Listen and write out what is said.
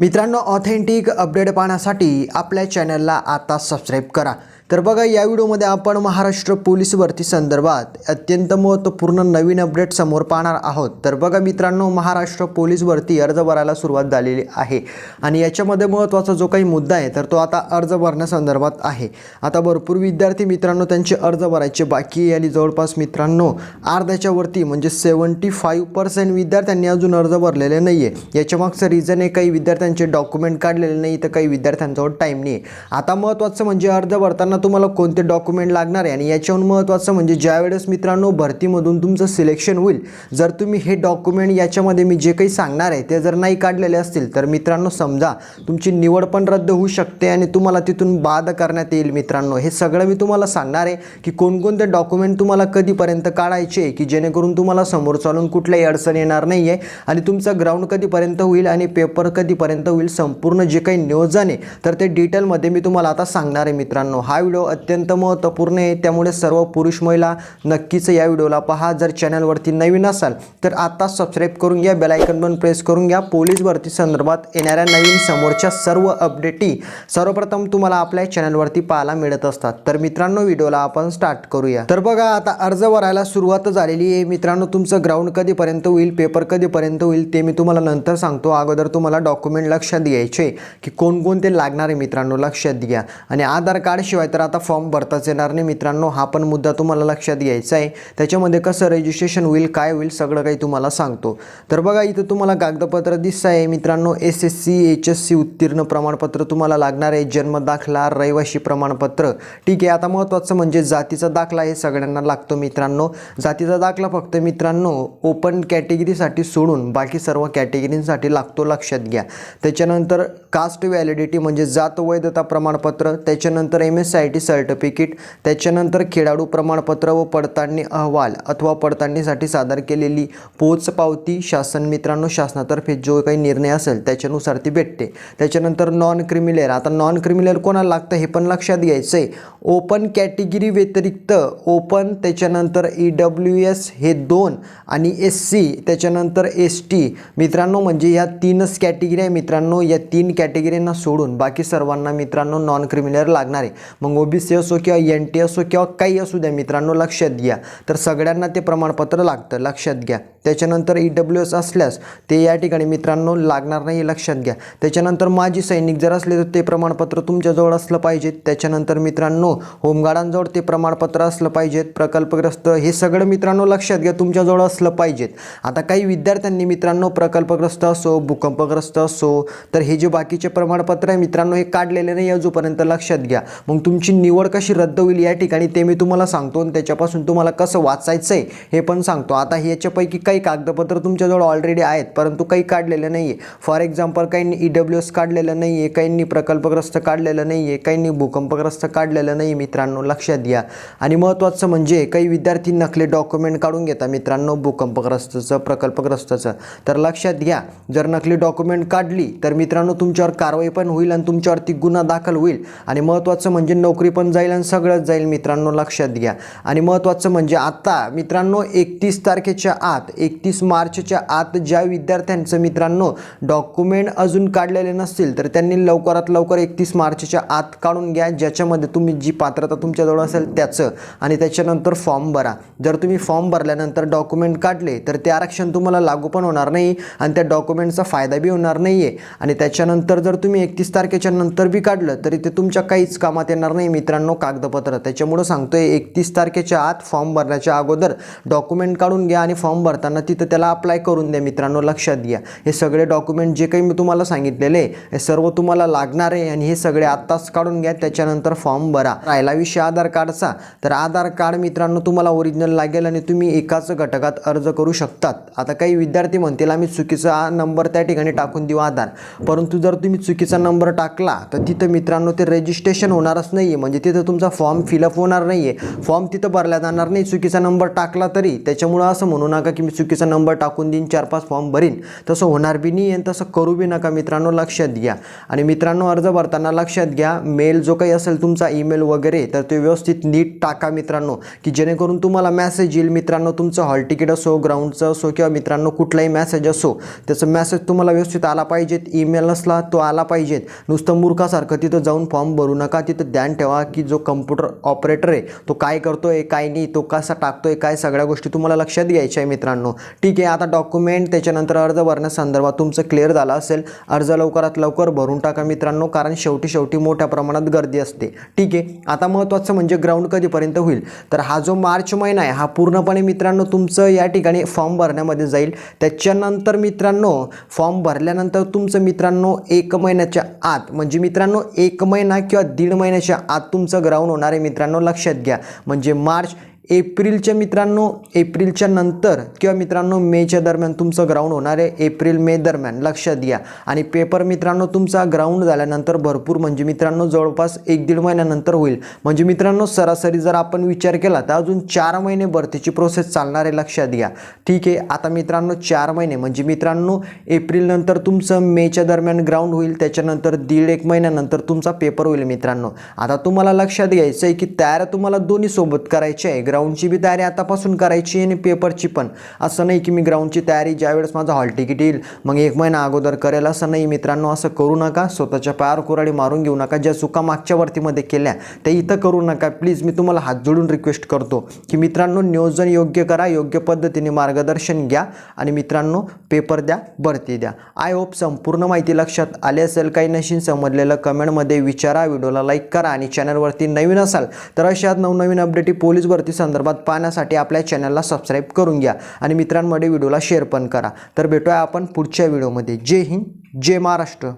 मित्रांनो authentic update पाहण्यासाठी आपल्या चॅनलला आता सबस्क्राईब करा. तर बघा या व्हिडिओमध्ये आपण महाराष्ट्र पोलीस भरती संदर्भात अत्यंत महत्त्वपूर्ण नवीन अपडेट समोर पाहणार आहोत. तर बघा मित्रांनो महाराष्ट्र पोलीस भरती अर्ज भरायला सुरुवात झालेली आहे. आणि याच्यामध्ये महत्त्वाचा जो काही मुद्दा आहे तर तो आता अर्ज भरण्यासंदर्भात आहे. आता भरपूर विद्यार्थी मित्रांनो त्यांचे अर्ज भरायचे बाकी आहे. आणि जवळपास मित्रांनो अर्ध्याच्या वरती म्हणजे सेवन्टी फाईव्ह पर्सेंट विद्यार्थ्यांनी अजून अर्ज भरलेले नाही आहे याच्यामागचं रिझन आहे काही विद्यार्थ्यांचे डॉक्युमेंट काढलेले नाही तर काही विद्यार्थ्यांजवळ टाईम नाही आहे आता महत्त्वाचं म्हणजे अर्ज भरताना तुम्हाला कोणते डॉक्युमेंट लागणार आहे? आणि याच्याहून महत्त्वाचं म्हणजे ज्यावेळेस मित्रांनो भरतीमधून तुमचं सिलेक्शन होईल जर तुम्ही हे डॉक्युमेंट याच्यामध्ये मी जे काही सांगणार आहे ते जर नाही काढलेले असतील तर मित्रांनो समजा तुमची निवड पण रद्द होऊ शकते आणि तुम्हाला तिथून बाद करण्यात येईल मित्रांनो. हे सगळं मी तुम्हाला सांगणार आहे की कोणकोणते डॉक्युमेंट तुम्हाला कधीपर्यंत काढायचे आहे की जेणेकरून तुम्हाला समोर चालून कुठल्याही अडचण येणार नाही आहे आणि तुमचा ग्राउंड कधीपर्यंत होईल आणि पेपर कधीपर्यंत होईल संपूर्ण जे काही नियोजन आहे तर ते डिटेलमध्ये मी तुम्हाला आता सांगणार आहे मित्रांनो. हा व्हिडिओ अत्यंत महत्त्वपूर्ण आहे. त्यामुळे सर्व पुरुष महिला नक्कीच या व्हिडिओला पहा. जर चॅनलवरती नवीन असाल तर आता सबस्क्राईब करून घ्या. बेलायकन पण प्रेस करून घ्या. पोलीस भरती संदर्भात येणाऱ्या नवीन समोरच्या सर्व अपडेटी सर्वप्रथम तुम्हाला आपल्या चॅनलवरती पाहायला मिळत असतात. तर मित्रांनो व्हिडिओला आपण स्टार्ट करूया. तर बघा आता अर्ज भरायला सुरुवात झालेली आहे. मित्रांनो तुमचं ग्राउंड कधीपर्यंत होईल पेपर कधीपर्यंत होईल ते मी तुम्हाला नंतर सांगतो. अगोदर तुम्हाला डॉक्युमेंट लक्षात घ्यायचे की कोणकोणते लागणार आहे मित्रांनो लक्षात घ्या. आणि आधार कार्ड शिवाय तर आता फॉर्म भरताच येणार नाही. मित्रांनो हा पण मुद्दा तुम्हाला लक्षात घ्यायचा आहे. त्याच्यामध्ये कसं रजिस्ट्रेशन होईल काय होईल सगळं काही तुम्हाला सांगतो. तर बघा इथं तुम्हाला कागदपत्र दिसत आहे मित्रांनो S S C H S C उत्तीर्ण प्रमाणपत्र तुम्हाला लागणार आहे. जन्म दाखला रहिवाशी प्रमाणपत्र. ठीक आहे आता महत्त्वाचं म्हणजे जातीचा दाखला हे सगळ्यांना लागतो मित्रांनो. जातीचा दाखला फक्त मित्रांनो ओपन कॅटेगरीसाठी सोडून बाकी सर्व कॅटेगरींसाठी लागतो लक्षात घ्या. त्याच्यानंतर कास्ट व्हॅलिडिटी म्हणजे जात वैधता प्रमाणपत्र. त्याच्यानंतर M S I T certificate त्याच्यानंतर खेळाडू प्रमाणपत्र व पडताळणी अहवाल अथवा पडताळणीसाठी सादर केलेली पोच पावती शासन मित्रांनो शासनातर्फे जो काही निर्णय असेल त्याच्यानुसार ती भेटते. त्याच्यानंतर नॉन क्रिमिलेअर आता नॉन क्रिमिलेअर कोणाला लागतं हे पण लक्षात घ्यायचं आहे ओपन कॅटेगरी व्यतिरिक्त ओपन त्याच्यानंतर ई डब्ल्यू एस हे दोन आणि एस सी त्याच्यानंतर एस टी मित्रांनो म्हणजे या तीनच कॅटेगरी आहे मित्रांनो या तीन कॅटेगरींना सोडून बाकी सर्वांना मित्रांनो नॉन क्रिमिनल लागणार आहे. मग ओबीसी असो किंवा एन टी असो किंवा काही असू द्या मित्रांनो लक्षात घ्या. तर सगळ्यांना ते प्रमाणपत्र लागतं लक्षात घ्या. त्याच्यानंतर ई डब्ल्यू एस असल्यास ते या ठिकाणी मित्रांनो लागणार नाही लक्षात घ्या. त्याच्यानंतर माजी सैनिक जर असले तर ते प्रमाणपत्र तुमच्याजवळ असलं पाहिजे. त्याच्यानंतर मित्रांनो होमगार्डांजवळ ते प्रमाणपत्र असलं पाहिजेत प्रकल्पग्रस्त हे सगळं मित्रांनो लक्षात घ्या तुमच्याजवळ असलं पाहिजेत आता काही विद्यार्थ्यांनी मित्रांनो प्रकल्पग्रस्त असो भूकंपग्रस्त असो तर हे जे बाकीचे प्रमाणपत्र आहे मित्रांनो हे काढलेले नाही अजूनपर्यंत लक्षात घ्या. मग तुमची निवड कशी रद्द होईल या ठिकाणी ते मी तुम्हाला सांगतो आणि त्याच्यापासून तुम्हाला कसं वाचायचं आहे हे पण सांगतो. आता ह्याच्यापैकी काही कागदपत्र तुमच्याजवळ ऑलरेडी आहेत परंतु काही काढलेलं नाही आहे फॉर एक्झाम्पल काहींनी ई डब्ल्यू एस काढलेलं नाही आहे काहींनी प्रकल्पग्रस्त काढलेलं नाही आहे काहींनी भूकंपग्रस्त काढलेलं नाही मित्रांनो लक्षात घ्या. आणि महत्त्वाचं म्हणजे काही विद्यार्थी नकली डॉक्युमेंट काढून घेतात मित्रांनो भूकंपग्रस्तचं प्रकल्पग्रस्तचं. तर लक्षात घ्या जर नकली डॉक्युमेंट काढली तर मित्रांनो तुमच्यावर कारवाई पण होईल आणि तुमच्यावरती गुन्हा दाखल होईल. आणि महत्त्वाचं म्हणजे नोकरी नोकरी पण जाईल आणि सगळंच जाईल. मित्रांनो लक्षात घ्या. आणि महत्त्वाचं म्हणजे आता मित्रांनो एकतीस तारखेच्या आत एकतीस मार्चच्या आत ज्या विद्यार्थ्यांचं मित्रांनो डॉक्युमेंट अजून काढलेले नसतील तर त्यांनी लवकरात लवकर एकतीस मार्चच्या आत काढून घ्या. ज्याच्यामध्ये तुम्ही जी पात्रता तुमच्याजवळ असेल त्याचं. आणि त्याच्यानंतर फॉर्म भरा. जर तुम्ही फॉर्म भरल्यानंतर डॉक्युमेंट काढले तर ते आरक्षण तुम्हाला लागू पण होणार नाही आणि त्या डॉक्युमेंटचा फायदा बी होणार नाही आहे आणि त्याच्यानंतर जर तुम्ही एकतीस तारखेच्या नंतर बी काढलं तरी ते तुमच्या काहीच कामात येणार नाही. मित्रांनो कागदपत्र. त्याच्यामुळं सांगतोय एकतीस तारखेच्या आत फॉर्म भरण्याच्या अगोदर डॉक्युमेंट काढून घ्या आणि फॉर्म भरताना तिथं त्याला अप्लाय करून द्या. मित्रांनो लक्षात घ्या. हे सगळे डॉक्युमेंट जे काही मी तुम्हाला सांगितलेले आहे, हे सर्व तुम्हाला लागणार आहे आणि हे सगळे आत्ताच काढून घ्या. त्याच्यानंतर फॉर्म भरा. राहिला विषय आधार कार्डचा. तर आधार कार्ड मित्रांनो तुम्हाला ओरिजिनल लागेल आणि तुम्ही एकाच घटकात अर्ज करू शकतात. आता काही विद्यार्थी म्हणतील आम्ही चुकीचा नंबर त्या ठिकाणी टाकून देऊ आधार. परंतु जर तुम्ही चुकीचा नंबर टाकला तर तिथं मित्रांनो ते रजिस्ट्रेशन होणारच नाही. नाही आहे म्हणजे तिथं तुमचा फॉर्म फिलअप होणार नाही आहे फॉर्म तिथं भरला जाणार नाही. चुकीचा नंबर टाकला तरी. त्याच्यामुळं असं म्हणू नका की मी चुकीचा नंबर टाकून देईन चार पाच फॉर्म भरीन. तसं होणार बी नाही आणि तसं करू बी नका. मित्रांनो लक्षात घ्या. आणि मित्रांनो अर्ज भरताना लक्षात घ्या. मेल जो काही असेल तुमचा ईमेल वगैरे तर ते व्यवस्थित नीट टाका मित्रांनो. की जेणेकरून तुम्हाला मेसेज येईल. मित्रांनो तुमचं हॉल तिकीट असो ग्राउंडचं असो किंवा मित्रांनो कुठलाही मेसेज असो त्याचा मेसेज तुम्हाला व्यवस्थित आला पाहिजेत. ईमेल नसला तो आला पाहिजेत. नुसतं मूर्खासारखं तिथं जाऊन फॉर्म भरू नका. तिथं ध्यान ठेवा की जो कम्प्युटर ऑपरेटर आहे तो काय करतो आहे काय नाही तो कसा टाकतो आहे काय सगळ्या गोष्टी तुम्हाला लक्षात घ्यायच्या आहे मित्रांनो. ठीक आहे आता डॉक्युमेंट त्याच्यानंतर अर्ज भरण्यासंदर्भात तुमचं क्लिअर झालं असेल. अर्ज लवकरात लवकर भरून टाका मित्रांनो कारण शेवटी शेवटी मोठ्या प्रमाणात गर्दी असते. ठीक आहे आता महत्त्वाचं म्हणजे ग्राउंड कधीपर्यंत होईल? तर हा जो मार्च महिना आहे हा पूर्णपणे मित्रांनो तुमचं या ठिकाणी फॉर्म भरण्यामध्ये जाईल. त्याच्यानंतर मित्रांनो फॉर्म भरल्यानंतर तुमचं मित्रांनो एक महिन्याच्या आत म्हणजे मित्रांनो एक महिना किंवा दीड महिन्याच्या आत तुमचं ग्राउंड होणार आहे मित्रांनो लक्षात घ्या. म्हणजे मार्च एप्रिलच्या मित्रांनो एप्रिलच्या नंतर किंवा मित्रांनो मेच्या दरम्यान तुमचं ग्राउंड होणार आहे. एप्रिल मे दरम्यान लक्षात घ्या. आणि पेपर मित्रांनो तुमचा ग्राउंड झाल्यानंतर भरपूर म्हणजे मित्रांनो जवळपास एक दीड महिन्यानंतर होईल. म्हणजे मित्रांनो सरासरी जर आपण विचार केला तर अजून चार महिने भरतीची प्रोसेस चालणार आहे लक्षात घ्या. ठीक आहे आता मित्रांनो चार महिने. म्हणजे मित्रांनो एप्रिलनंतर तुमचं मेच्या दरम्यान ग्राउंड होईल त्याच्यानंतर दीड एक महिन्यानंतर तुमचा पेपर होईल मित्रांनो. आता तुम्हाला लक्षात घ्यायचं आहे की तयार तुम्हाला दोन्ही सोबत करायची आहे. ग्राउंडची बी तयारी आतापासून करायची आहे आणि पेपरची पण. असं नाही की मी ग्राउंडची तयारी ज्यावेळेस माझं हॉल तिकीट येईल मग एक महिना अगोदर करेल असं नाही. मित्रांनो असं करू नका. स्वतःच्या पायावर कुराडी मारून घेऊ नका. ज्या चुका मागच्या वरतीमध्ये केल्या त्या इथं करू नका. प्लीज मी तुम्हाला हात जोडून रिक्वेस्ट करतो की मित्रांनो नियोजन योग्य करा योग्य पद्धतीने मार्गदर्शन घ्या आणि मित्रांनो पेपर द्या भरती द्या. आय होप संपूर्ण माहिती लक्षात आली असेल. काही नशीन समजलेलं कमेंटमध्ये विचारा. व्हिडिओला लाईक करा आणि चॅनलवरती नवीन असाल तर अशात नवनवीन अपडेटी पोलीस भरती संदर्भात पाहण्यासाठी आपल्या चॅनलला सबस्क्राईब करून घ्या आणि मित्रांमध्ये व्हिडिओला शेअर पण करा. तर भेटूया आपण पुढच्या व्हिडिओमध्ये जय हिंद जय महाराष्ट्र.